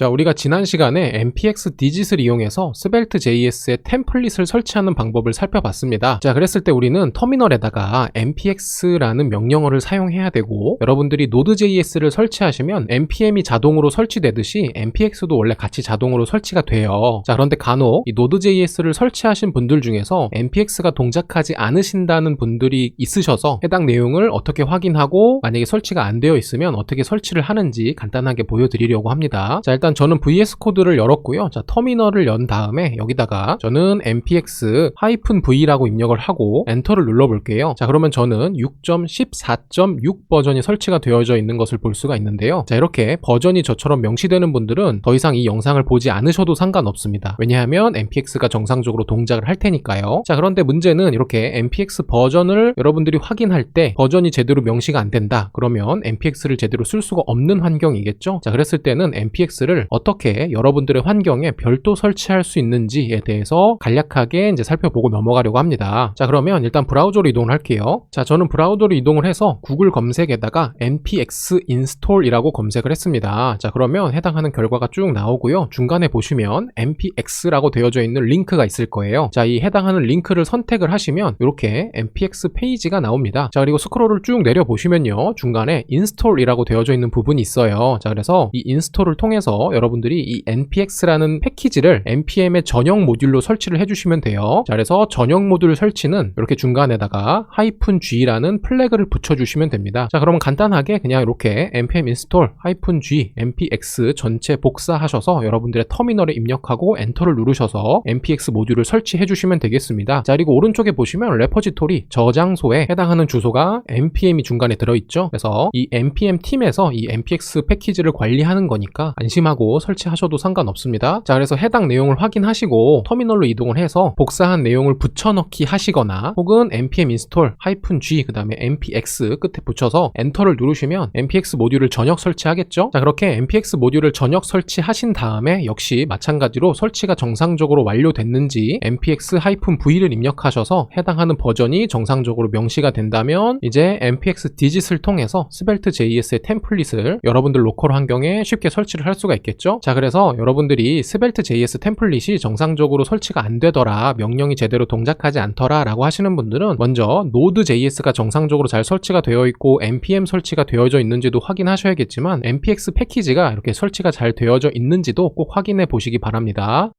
자, 우리가 지난 시간에 npx 디짓을 이용해서 스벨트 JS의 템플릿을 설치하는 방법을 살펴봤습니다. 자, 그랬을 때 우리는 터미널에다가 npx라는 명령어를 사용해야 되고 여러분들이 node.js를 설치하시면 npm이 자동으로 설치되듯이 npx도 원래 같이 자동으로 설치가 돼요. 자, 그런데 간혹 이 node.js를 설치하신 분들 중에서 npx가 동작하지 않으신다는 분들이 있으셔서 해당 내용을 어떻게 확인하고 만약에 설치가 안 되어 있으면 어떻게 설치를 하는지 간단하게 보여드리려고 합니다. 자, 일단 저는 VS 코드를 열었고요. 자, 터미널을 연 다음에 여기다가 저는 npx-v라고 입력을 하고 엔터를 눌러볼게요. 자, 그러면 저는 6.14.6 버전이 설치가 되어져 있는 것을 볼 수가 있는데요. 자, 이렇게 버전이 저처럼 명시되는 분들은 더 이상 이 영상을 보지 않으셔도 상관없습니다. 왜냐하면 npx가 정상적으로 동작을 할 테니까요. 자, 그런데 문제는 이렇게 npx 버전을 여러분들이 확인할 때 버전이 제대로 명시가 안 된다. 그러면 npx를 제대로 쓸 수가 없는 환경이겠죠. 자, 그랬을 때는 npx를 어떻게 여러분들의 환경에 별도 설치할 수 있는지에 대해서 간략하게 이제 살펴보고 넘어가려고 합니다. 자, 그러면 일단 브라우저로 이동을 할게요. 자, 저는 브라우저로 이동을 해서 구글 검색에다가 npx install이라고 검색을 했습니다. 자, 그러면 해당하는 결과가 쭉 나오고요. 중간에 보시면 npx라고 되어져 있는 링크가 있을 거예요. 자, 이 해당하는 링크를 선택을 하시면 이렇게 npx 페이지가 나옵니다. 자, 그리고 스크롤을 쭉 내려 보시면요. 중간에 install이라고 되어져 있는 부분이 있어요. 자, 그래서 이 인스톨을 통해서 여러분들이 이 npx라는 패키지를 npm의 전용 모듈로 설치를 해주시면 돼요. 자, 그래서 전용 모듈 설치는 이렇게 중간에다가 -g라는 플래그를 붙여주시면 됩니다. 자, 그러면 간단하게 그냥 이렇게 npm install -g npx 전체 복사하셔서 여러분들의 터미널에 입력하고 엔터를 누르셔서 npx 모듈을 설치해 주시면 되겠습니다. 자, 그리고 오른쪽에 보시면 레퍼지토리 저장소에 해당하는 주소가 npm이 중간에 들어있죠. 그래서 이 npm 팀에서 이 npx 패키지를 관리하는 거니까 안심하고 설치하셔도 상관없습니다. 자, 그래서 해당 내용을 확인하시고 터미널로 이동을 해서 복사한 내용을 붙여넣기 하시거나 혹은 npm install -g 그 다음에 npx 끝에 붙여서 엔터를 누르시면 npx 모듈을 전역 설치하겠죠? 자, 그렇게 npx 모듈을 전역 설치하신 다음에 역시 마찬가지로 설치가 정상적으로 완료됐는지 npx-v를 입력하셔서 해당하는 버전이 정상적으로 명시가 된다면 이제 npx 디짓을 통해서 스벨트 JS의 템플릿을 여러분들 로컬 환경에 쉽게 설치를 할 수가 있 겠죠? 자, 그래서 여러분들이 스벨트 JS 템플릿이 정상적으로 설치가 안 되더라, 명령이 제대로 동작하지 않더라 라고 하시는 분들은 먼저 Node.js가 정상적으로 잘 설치가 되어 있고 npm 설치가 되어져 있는지도 확인하셔야겠지만 npx 패키지가 이렇게 설치가 잘 되어져 있는지도 꼭 확인해 보시기 바랍니다.